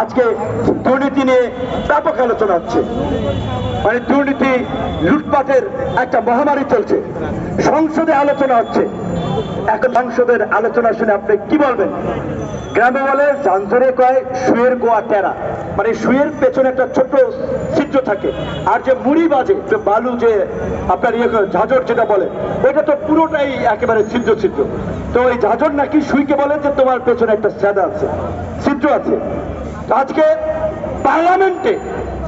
আজকে দুর্নীতি নিয়ে ব্যাপক আলোচনা হচ্ছে। মানে দুর্নীতি লুটপাটের একটা মহামারী চলছে। সংসদে আলোচনা হচ্ছে। এখন সংসদের আলোচনা শুনে আপনি কি বলবেন? গ্রামে বলে জানজরে কয় শুয়ের গোয়া টেরা। মানে শুয়ের পেছনে একটা ছোট ছিদ্র থাকে। আর যে মুড়ি বাজে, যে বালু যে আপনার ইয়ে ঝাঁঝর যেটা বলে, ওইটা তো পুরোটাই একেবারে ছিদ্র ছিদ্র। তো ওই ঝাঁঝর নাকি সুইকে বলে যে তোমার পেছনে একটা স্যাদা আছে, ছিদ্র আছে। আজকে পার্লামেন্টে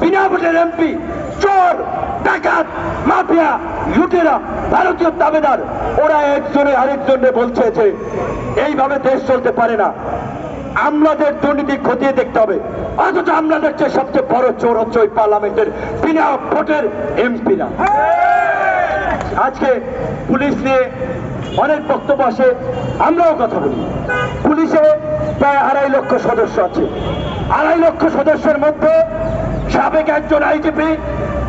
বিনা ভোটের এমপি, চোর, ডাকাত, মাফিয়া, লুটেরা, ভারতীয় দাবেদার, ওরা একজনে আরেকজনে বলছে যে, এইভাবে দেশ চলতে পারে না। আমলাদের দুর্নীতি খতিয়ে দেখতে হবে। অথচ আমরা দেখছে সবচেয়ে বড় চোর হচ্ছে ওই পার্লামেন্টের বিনা ভোটের এমপিরা। আজকে পুলিশ নিয়ে অনেক বক্তব্য আসে, আমরাও কথা বলি। পুলিশে প্রায় আড়াই লক্ষ সদস্য আছে। আড়াই লক্ষ সদস্যের মধ্যে সাবেক একজন আইজিপি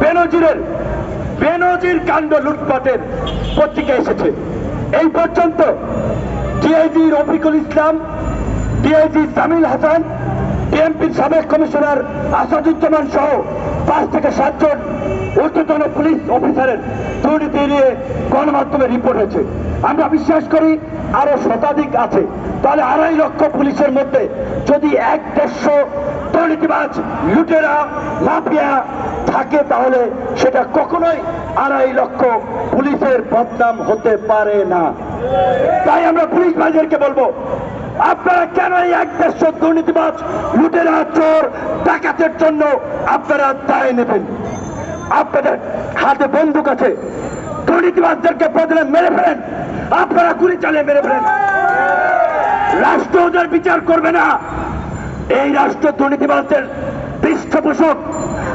বেনজিরের বেনজির কাণ্ড লুটপাটের পত্রিকা এসেছে। এই পর্যন্ত ডিআইজি রফিকুল ইসলাম ডিআইজি সামিল হাসান বিএনপির সাবেক কমিশনার আসাদুজ্জামান সহ পাঁচ থেকে সাতজন ঊর্ধ্বতন পুলিশ অফিসারের দুর্নীতি নিয়ে গণমাধ্যমে রিপোর্ট হয়েছে। আমরা বিশ্বাস করি আরও শতাধিক আছে। তাহলে আড়াই লক্ষ পুলিশের মধ্যে যদি এক দেড়শো দুর্নীতিবাজ লুটেরা, মাফিয়া থাকে, তাহলে সেটা কখনোই আড়াই লক্ষ পুলিশের বদনাম হতে পারে না। তাই আমরা পুলিশ ভাইদেরকে বলব আপনারা কেন এই এক দেড়শো দুর্নীতিবাজ লুটেরা চোর ডাকাতের জন্য আপনারা দায় নেবেন? আপনাদের হাতে বন্দুক আছে। দুর্নীতিবাজদেরকে প্রথমে মেরে ফেলেন। আপনারা গুলি চালিয়ে মেরে ফেলেন। রাষ্ট্র ওদের বিচার করবে না। এই রাষ্ট্র দুর্নীতিবাজদের পৃষ্ঠপোষক।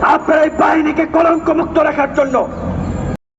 আপনারা এই বাহিনীকে কলঙ্ক মুক্ত রাখার জন্য